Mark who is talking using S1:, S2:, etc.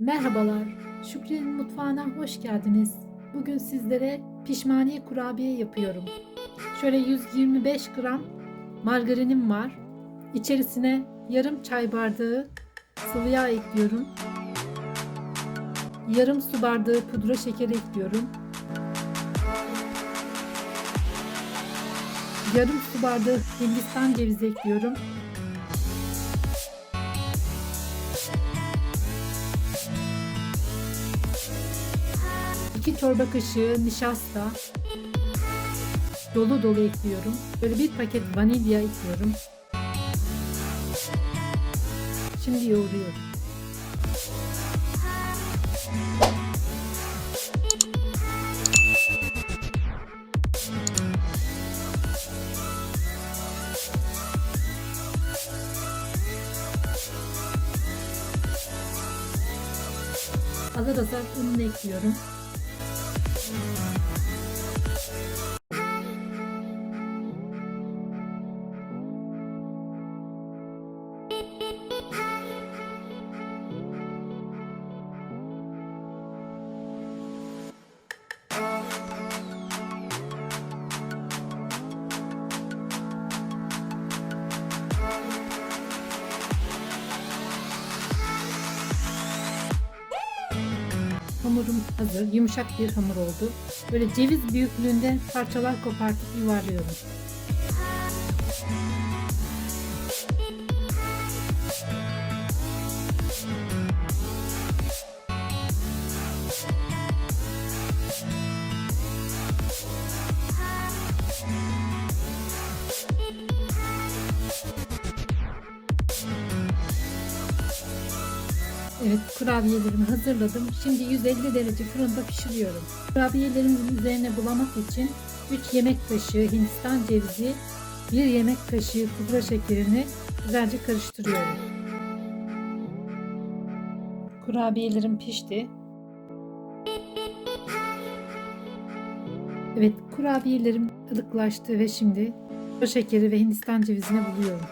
S1: Merhabalar, Şükriye'nin mutfağına hoş geldiniz. Bugün sizlere pişmaniye kurabiye yapıyorum. Şöyle 125 gram margarinim var. İçerisine yarım çay bardağı sıvı yağ ekliyorum. Yarım su bardağı pudra şekeri ekliyorum. Yarım su bardağı hindistan cevizi ekliyorum. 2 çorba kaşığı nişasta dolu dolu ekliyorum. Böyle bir paket vanilya ekliyorum. Şimdi yoğuruyorum. Azar azar ununu ekliyorum. Thank you. Hamurum hazır. Yumuşak bir hamur oldu. Böyle ceviz büyüklüğünde parçalar kopartıp yuvarlıyorum. Evet kurabiyelerimi hazırladım. Şimdi 150 derece fırında pişiriyorum. Kurabiyelerimin üzerine bulamak için 3 yemek kaşığı hindistan cevizi, 1 yemek kaşığı pudra şekerini güzelce karıştırıyorum. Kurabiyelerim pişti. Evet kurabiyelerim ılıklaştı ve şimdi pudra şekeri ve hindistan cevizine buluyorum.